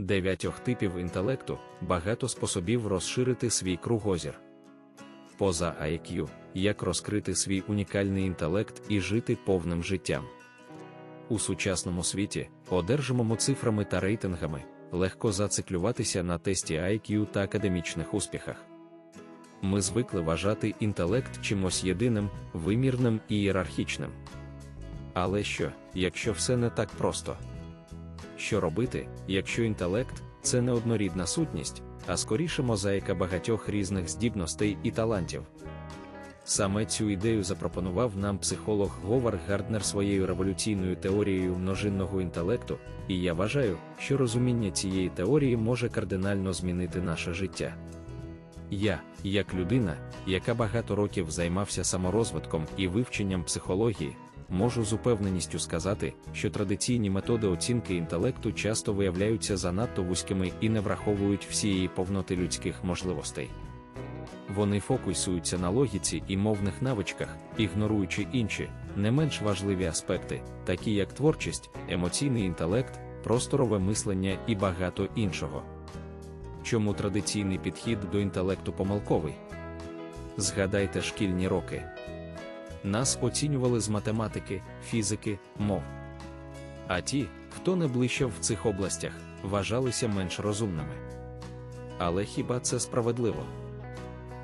дев'ятьох типів інтелекту, багато способів розширити свій кругозір. Поза IQ, як розкрити свій унікальний інтелект і жити повним життям. У сучасному світі, одержимому цифрами та рейтингами, легко зациклюватися на тесті IQ та академічних успіхах. Ми звикли вважати інтелект чимось єдиним, вимірним і ієрархічним. Але що, якщо все не так просто? Що робити, якщо інтелект це не однорідна сутність, а скоріше мозаїка багатьох різних здібностей і талантів? Саме цю ідею запропонував нам психолог Говард Гарднер своєю революційною теорією множинного інтелекту, і я вважаю, що розуміння цієї теорії може кардинально змінити наше життя. Я, як людина, яка багато років займався саморозвитком і вивченням психології, можу з упевненістю сказати, що традиційні методи оцінки інтелекту часто виявляються занадто вузькими і не враховують всієї повноти людських можливостей. Вони фокусуються на логіці і мовних навичках, ігноруючи інші, не менш важливі аспекти, такі як творчість, емоційний інтелект, просторове мислення і багато іншого. Чому традиційний підхід до інтелекту помилковий? Згадайте шкільні роки. Нас оцінювали з математики, фізики, мов. А ті, хто не блищав в цих областях, вважалися менш розумними. Але хіба це справедливо?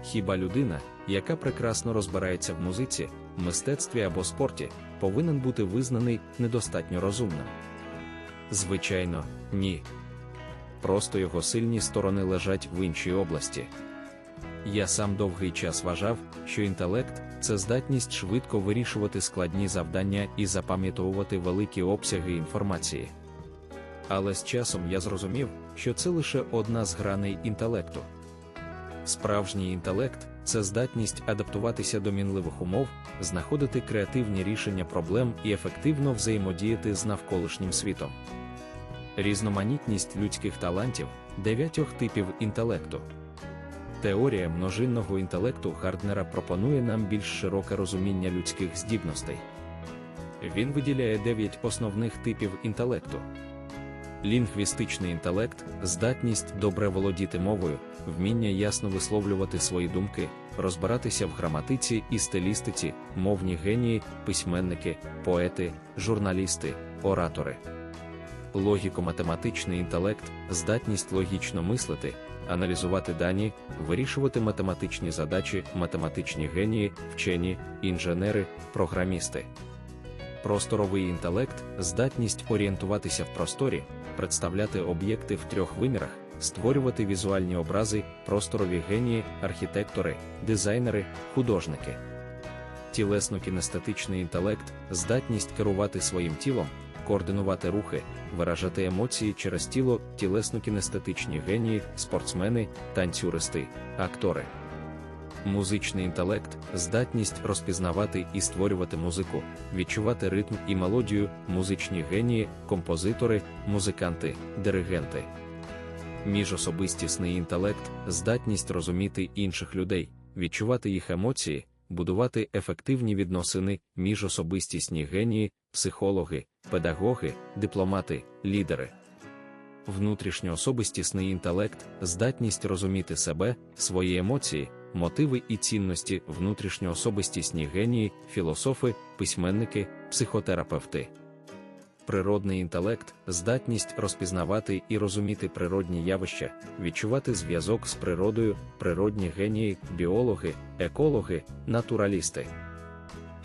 Хіба людина, яка прекрасно розбирається в музиці, мистецтві або спорті, повинен бути визнаний недостатньо розумним? Звичайно, ні. Просто його сильні сторони лежать в іншій області. Я сам довгий час вважав, що інтелект це здатність швидко вирішувати складні завдання і запам'ятовувати великі обсяги інформації. Але з часом я зрозумів, що це лише одна з граней інтелекту. Справжній інтелект це здатність адаптуватися до мінливих умов, знаходити креативні рішення проблем і ефективно взаємодіяти з навколишнім світом. Різноманітність людських талантів дев'ятьох типів інтелекту. Теорія множинного інтелекту Гарднера пропонує нам більш широке розуміння людських здібностей. Він виділяє дев'ять основних типів інтелекту. Лінгвістичний інтелект, здатність добре володіти мовою, вміння ясно висловлювати свої думки, розбиратися в граматиці і стилістиці, мовні генії, письменники, поети, журналісти, оратори. Логіко-математичний інтелект, здатність логічно мислити, аналізувати дані, вирішувати математичні задачі, математичні генії, вчені, інженери, програмісти. Просторовий інтелект, здатність орієнтуватися в просторі, представляти об'єкти в трьох вимірах, створювати візуальні образи, просторові генії, архітектори, дизайнери, художники. Тілесно-кінестетичний інтелект, здатність керувати своїм тілом, координувати рухи, виражати емоції через тіло, тілесно-кінестетичні генії, спортсмени, танцюристи, актори. Музичний інтелект, здатність розпізнавати і створювати музику, відчувати ритм і мелодію, музичні генії, композитори, музиканти, диригенти. Міжособистісний інтелект, здатність розуміти інших людей, відчувати їх емоції, будувати ефективні відносини, міжособистісні генії, психологи, педагоги, дипломати, лідери. Внутрішньоособистісний інтелект, здатність розуміти себе, свої емоції, мотиви і цінності, внутрішньоособистісні генії, філософи, письменники, психотерапевти. Природний інтелект, здатність розпізнавати і розуміти природні явища, відчувати зв'язок з природою, природні генії, біологи, екологи, натуралісти.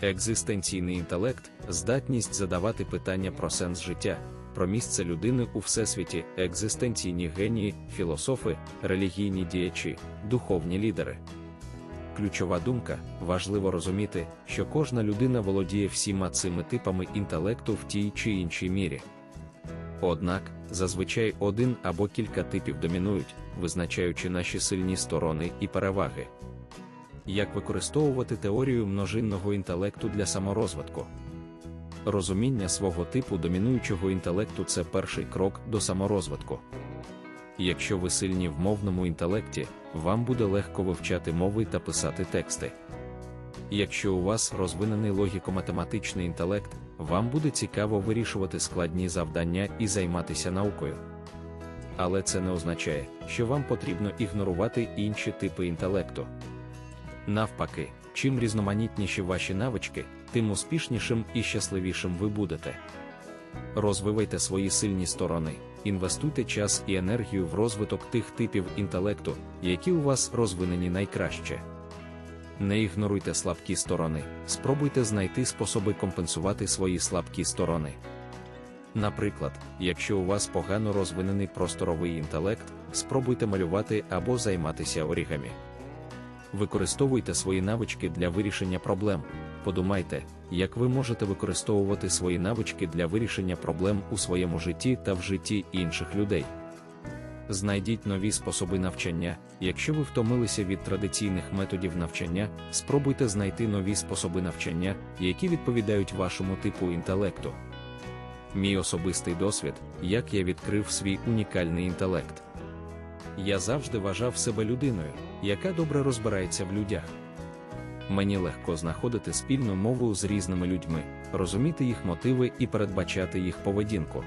Екзистенційний інтелект, здатність задавати питання про сенс життя, про місце людини у всесвіті, екзистенційні генії, філософи, релігійні діячі, духовні лідери. Ключова думка важливо розуміти, що кожна людина володіє всіма цими типами інтелекту в тій чи іншій мірі. Однак, зазвичай один або кілька типів домінують, визначаючи наші сильні сторони і переваги. Як використовувати теорію множинного інтелекту для саморозвитку? Розуміння свого типу домінуючого інтелекту це перший крок до саморозвитку. Якщо ви сильні в мовному інтелекті, вам буде легко вивчати мови та писати тексти. Якщо у вас розвинений логіко-математичний інтелект, вам буде цікаво вирішувати складні завдання і займатися наукою. Але це не означає, що вам потрібно ігнорувати інші типи інтелекту. Навпаки, чим різноманітніші ваші навички, тим успішнішим і щасливішим ви будете. Розвивайте свої сильні сторони, інвестуйте час і енергію в розвиток тих типів інтелекту, які у вас розвинені найкраще. Не ігноруйте слабкі сторони, спробуйте знайти способи компенсувати свої слабкі сторони. Наприклад, якщо у вас погано розвинений просторовий інтелект, спробуйте малювати або займатися орігамі. Використовуйте свої навички для вирішення проблем. Подумайте, як ви можете використовувати свої навички для вирішення проблем у своєму житті та в житті інших людей. Знайдіть нові способи навчання. Якщо ви втомилися від традиційних методів навчання, спробуйте знайти нові способи навчання, які відповідають вашому типу інтелекту. Мій особистий досвід, як я відкрив свій унікальний інтелект. Я завжди вважав себе людиною, яка добре розбирається в людях. Мені легко знаходити спільну мову з різними людьми, розуміти їх мотиви і передбачати їх поведінку.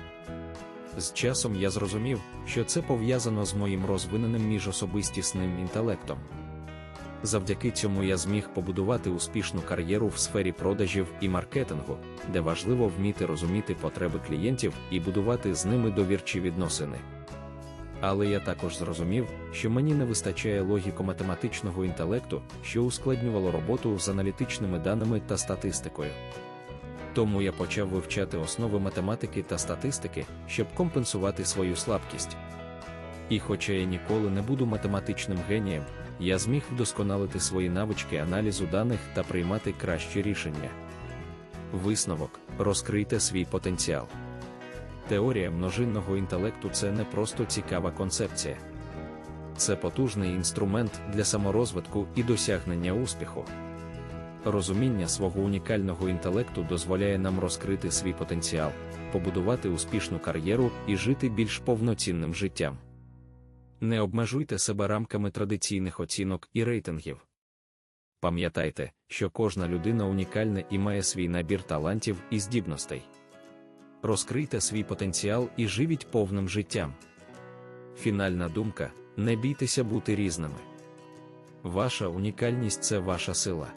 З часом я зрозумів, що це пов'язано з моїм розвиненим міжособистісним інтелектом. Завдяки цьому я зміг побудувати успішну кар'єру в сфері продажів і маркетингу, де важливо вміти розуміти потреби клієнтів і будувати з ними довірчі відносини. Але я також зрозумів, що мені не вистачає логіко-математичного інтелекту, що ускладнювало роботу з аналітичними даними та статистикою. Тому я почав вивчати основи математики та статистики, щоб компенсувати свою слабкість. І хоча я ніколи не буду математичним генієм, я зміг вдосконалити свої навички аналізу даних та приймати кращі рішення. Висновок розкрийте свій потенціал. Теорія множинного інтелекту це не просто цікава концепція, це потужний інструмент для саморозвитку і досягнення успіху. Розуміння свого унікального інтелекту дозволяє нам розкрити свій потенціал, побудувати успішну кар'єру і жити більш повноцінним життям. Не обмежуйте себе рамками традиційних оцінок і рейтингів. Пам'ятайте, що кожна людина унікальна і має свій набір талантів і здібностей. Розкрийте свій потенціал і живіть повним життям. Фінальна думка: не бійтеся бути різними. Ваша унікальність це ваша сила.